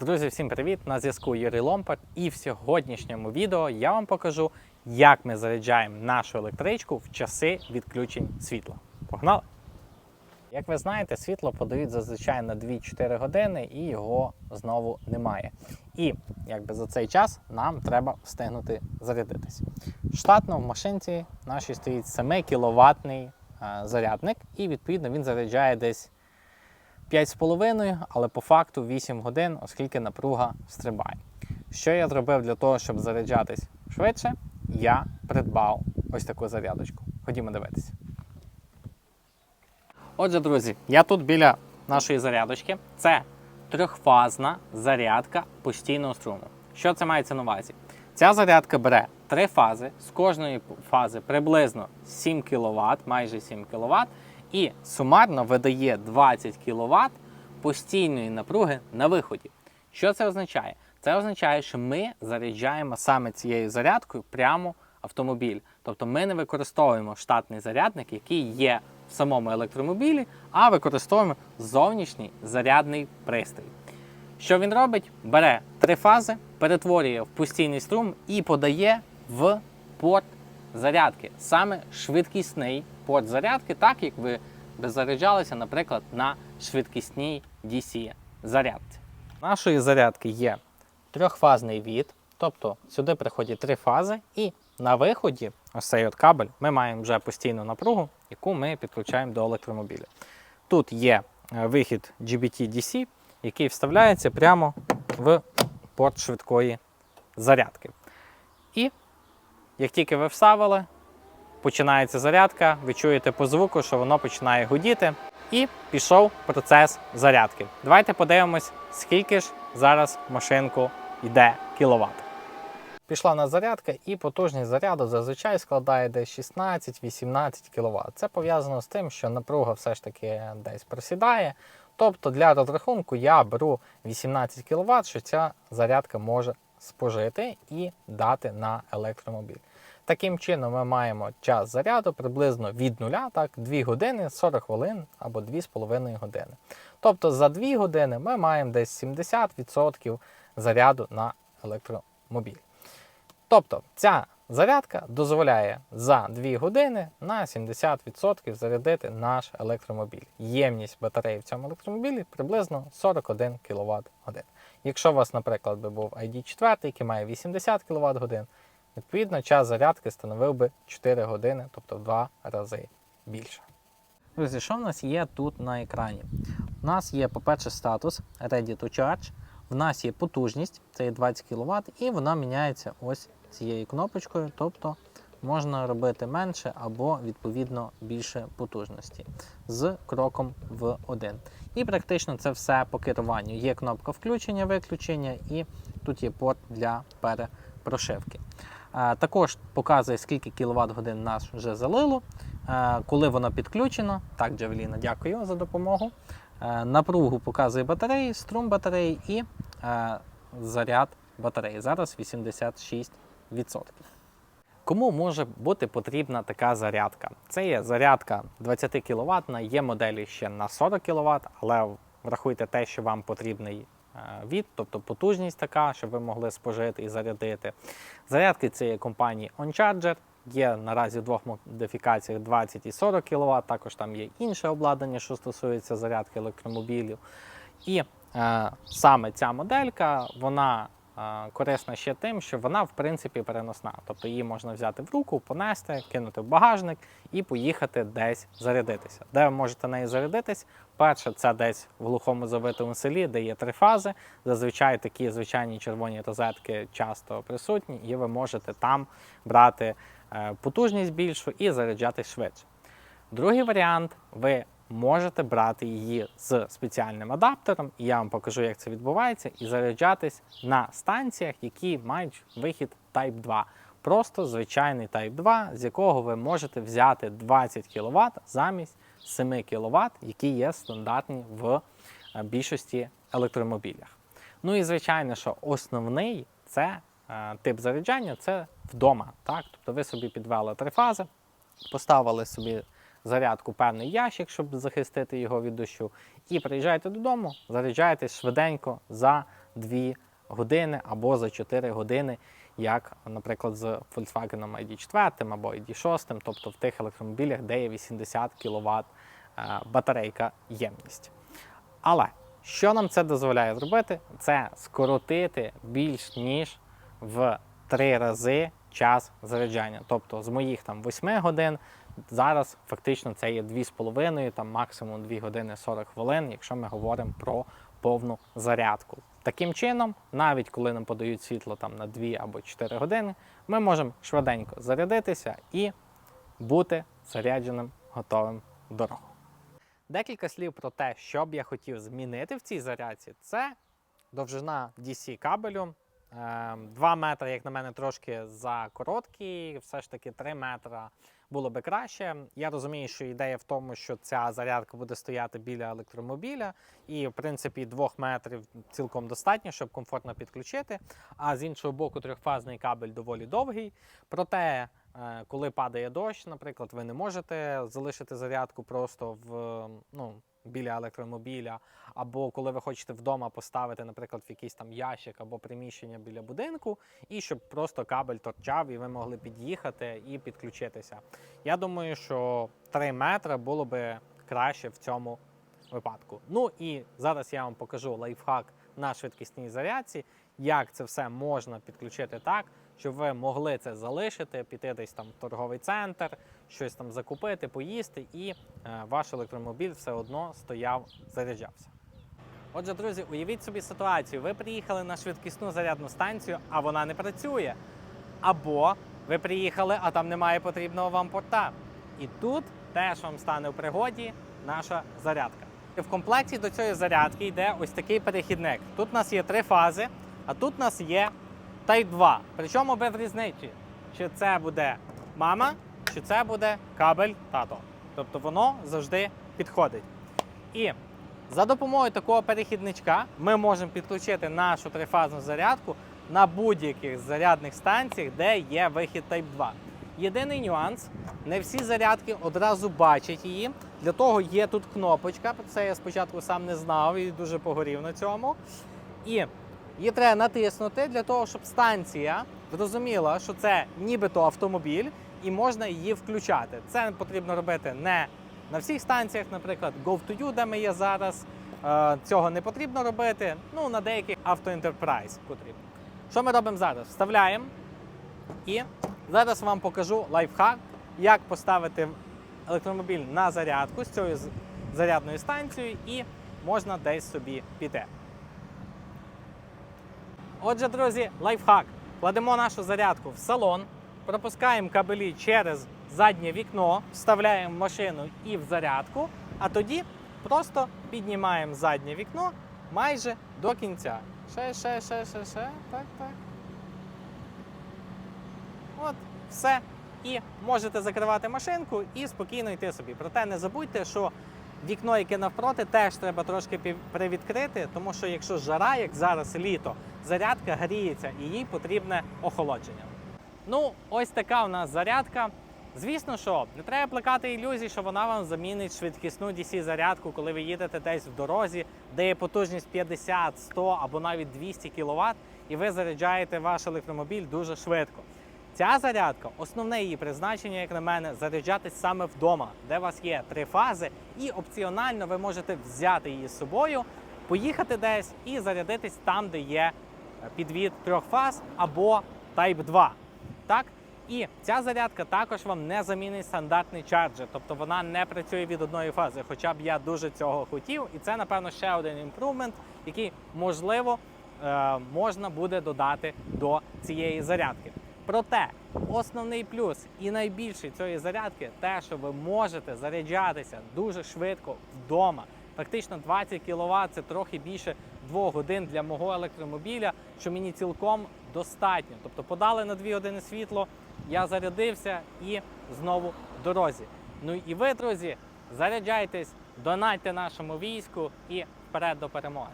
Друзі, всім привіт! На зв'язку Юрій Ломпард. І в сьогоднішньому відео я вам покажу, як ми заряджаємо нашу електричку в часи відключень світла. Погнали! Як ви знаєте, світло подають зазвичай на 2-4 години і його знову немає. І якби за цей час нам треба встигнути зарядитись. Штатно в машинці нашій стоїть 7 кВт зарядник, і відповідно він заряджає десь 5,5, але по факту 8 годин, оскільки напруга стрибає. Що я зробив для того, щоб заряджатись швидше? Я придбав ось таку зарядочку. Ходімо дивитися. Отже, друзі, я тут біля нашої зарядочки. Це трьохфазна зарядка постійного струму. Що це мається на увазі? Ця зарядка бере три фази, з кожної фази приблизно 7 кВт, майже 7 кВт, і сумарно видає 20 кВт постійної напруги на виході. Що це означає? Це означає, що ми заряджаємо саме цією зарядкою прямо автомобіль. Тобто ми не використовуємо штатний зарядник, який є в самому електромобілі, а використовуємо зовнішній зарядний пристрій. Що він робить? Бере три фази, перетворює в постійний струм і подає в порт зарядки. Саме швидкісний порт зарядки, так як ви заряджалися, наприклад, на швидкісній DC зарядці. Нашої зарядки є трьохфазний від, тобто сюди приходять три фази, і на виході, ось цей от кабель, ми маємо вже постійну напругу, яку ми підключаємо до електромобіля. Тут є е, вихід GBT-DC, який вставляється прямо в порт швидкої зарядки. Як тільки ви вставили, починається зарядка, ви чуєте по звуку, що воно починає гудіти, і пішов процес зарядки. Давайте подивимось, скільки ж зараз машинку йде кіловат. Пішла на зарядка, і потужність заряду зазвичай складає десь 16-18 кВт. Це пов'язано з тим, що напруга все ж таки десь просідає. Тобто для розрахунку я беру 18 кВт, що ця зарядка може спожити і дати на електромобіль. Таким чином, ми маємо час заряду приблизно від 0, так, 2 години, 40 хвилин або 2,5 години. Тобто за 2 години ми маємо десь 70% заряду на електромобіль. Тобто ця зарядка дозволяє за 2 години на 70% зарядити наш електромобіль. Ємність батареї в цьому електромобілі приблизно 41 кВт годин. Якщо у вас, наприклад, був ID4, який має 80 кВт годин, відповідно час зарядки становив би 4 години, тобто в 2 рази більше. Друзі, що в нас є тут на екрані? У нас є, по-перше, статус Ready to Charge. В нас є потужність, це є 20 кВт, і вона міняється ось цією кнопочкою, тобто можна робити менше або відповідно більше потужності з кроком в один. І практично це все по керуванню. Є кнопка включення, виключення, і тут є порт для перепрошивки. Також показує, скільки кіловат годин нас вже залило, коли воно підключено. Так, Джавеліна, дякую за допомогу. Напругу показує батареї, струм батареї і заряд батареї. Зараз 86%. Кому може бути потрібна така зарядка? Це є зарядка 20 кВт, є моделі ще на 40 кВт, але врахуйте те, що вам потрібний від, тобто потужність така, щоб ви могли спожити і зарядити. Зарядки цієї компанії OnCharger. Є наразі в двох модифікаціях 20 і 40 кВт, також там є інше обладнання, що стосується зарядки електромобілів. І е, саме ця моделька, вона е, корисна ще тим, що вона в принципі переносна. Тобто її можна взяти в руку, понести, кинути в багажник і поїхати десь зарядитися. Де ви можете нею зарядитись? Перше, це десь в глухому завитому селі, де є три фази. Зазвичай такі звичайні червоні розетки часто присутні, і ви можете там брати е, потужність більшу і заряджати швидше. Другий варіант ви можете брати її з спеціальним адаптером, і я вам покажу, як це відбувається, і заряджатись на станціях, які мають вихід Type 2. Просто звичайний Type 2, з якого ви можете взяти 20 кВт замість 7 кВт, які є стандартні в е, більшості електромобілях. Ну і звичайно, що основний це е, тип заряджання це вдома. Так? Тобто ви собі підвели три фази, поставили собі зарядку певний ящик, щоб захистити його від дощу, і приїжджаєте додому, заряджаєтесь швиденько за 2 години або за 4 години, як, наприклад, з Volkswagen ID4 або ID6, тобто в тих електромобілях, де є 80 кВт батарейка ємність. Але що нам це дозволяє зробити? Це скоротити більш ніж в 3 рази час заряджання. Тобто з моїх там 8 годин зараз фактично це є 2,5, там максимум 2 години 40 хвилин, якщо ми говоримо про повну зарядку. Таким чином, навіть коли нам подають світло там на 2 або 4 години, ми можемо швиденько зарядитися і бути зарядженим, готовим дорогу. Декілька слів про те, що б я хотів змінити в цій зарядці, це довжина DC кабелю. 2 метри, як на мене, трошки за короткий, все ж таки 3 метра було би краще. Я розумію, що ідея в тому, що ця зарядка буде стояти біля електромобіля, і в принципі двох метрів цілком достатньо, щоб комфортно підключити. А з іншого боку, трьохфазний кабель доволі довгий. Проте, е, коли падає дощ, наприклад, ви не можете залишити зарядку просто в ну. Біля електромобіля, або коли ви хочете вдома поставити, наприклад, в якийсь там ящик або приміщення біля будинку, і щоб просто кабель торчав, і ви могли під'їхати і підключитися. Я думаю, що 3 метри було би краще в цьому випадку. Ну і зараз я вам покажу лайфхак на швидкісній зарядці, як це все можна підключити так, щоб ви могли це залишити, піти десь там в торговий центр, щось там закупити, поїсти, і е, ваш електромобіль все одно стояв, заряджався. Отже, друзі, уявіть собі ситуацію. Ви приїхали на швидкісну зарядну станцію, а вона не працює. Або ви приїхали, а там немає потрібного вам порта. І тут теж вам стане в пригоді наша зарядка. В комплекті до цієї зарядки йде ось такий перехідник. Тут у нас є три фази, а тут у нас є Type 2. Причому без різниці, чи це буде мама, чи це буде кабель тато. Тобто воно завжди підходить. І за допомогою такого перехідничка ми можемо підключити нашу трифазну зарядку на будь-яких зарядних станціях, де є вихід Type 2. Єдиний нюанс, не всі зарядки одразу бачать її. Для того є тут кнопочка. Про це я спочатку сам не знав і дуже погорів на цьому. І її треба натиснути для того, щоб станція зрозуміла, що це нібито автомобіль, і можна її включати. Це потрібно робити не на всіх станціях, наприклад, Go2U, де ми є зараз. Е, Цього не потрібно робити. Ну, на деяких Enterprise потрібно. Що ми робимо зараз? Вставляємо і зараз вам покажу лайфхак, як поставити електромобіль на зарядку з цією зарядною станцією і можна десь собі піти. Отже, друзі, лайфхак. Кладемо нашу зарядку в салон, пропускаємо кабелі через заднє вікно, вставляємо машину і в зарядку, а тоді просто піднімаємо заднє вікно майже до кінця. Ще, ще, ще, ще, ще. Так, так. От, все. І можете закривати машинку і спокійно йти собі. Проте не забудьте, що вікно, яке навпроти, теж треба трошки привідкрити, тому що якщо жара, як зараз літо, зарядка гріється і їй потрібне охолодження. Ну, ось така у нас зарядка. Звісно, що не треба плекати ілюзій, що вона вам замінить швидкісну DC-зарядку, коли ви їдете десь в дорозі, де є потужність 50, 100 або навіть 200 кВт, і ви заряджаєте ваш електромобіль дуже швидко. Ця зарядка, основне її призначення, як на мене, заряджатись саме вдома, де у вас є три фази, і опціонально ви можете взяти її з собою, поїхати десь і зарядитись там, де є е, підвід трьох фаз або Type 2. Так? І ця зарядка також вам не замінить стандартний чарджер, тобто вона не працює від одної фази, хоча б я дуже цього хотів. І це, напевно, ще один імпрувмент, який можливо е, можна буде додати до цієї зарядки. Проте основний плюс і найбільший цієї зарядки те, що ви можете заряджатися дуже швидко вдома. Фактично 20 кВт це трохи більше 2 годин для мого електромобіля, що мені цілком достатньо. Тобто подали на 2 години світло, я зарядився і знову в дорозі. Ну і ви, друзі, заряджайтесь, донайте нашому війську і вперед до перемоги.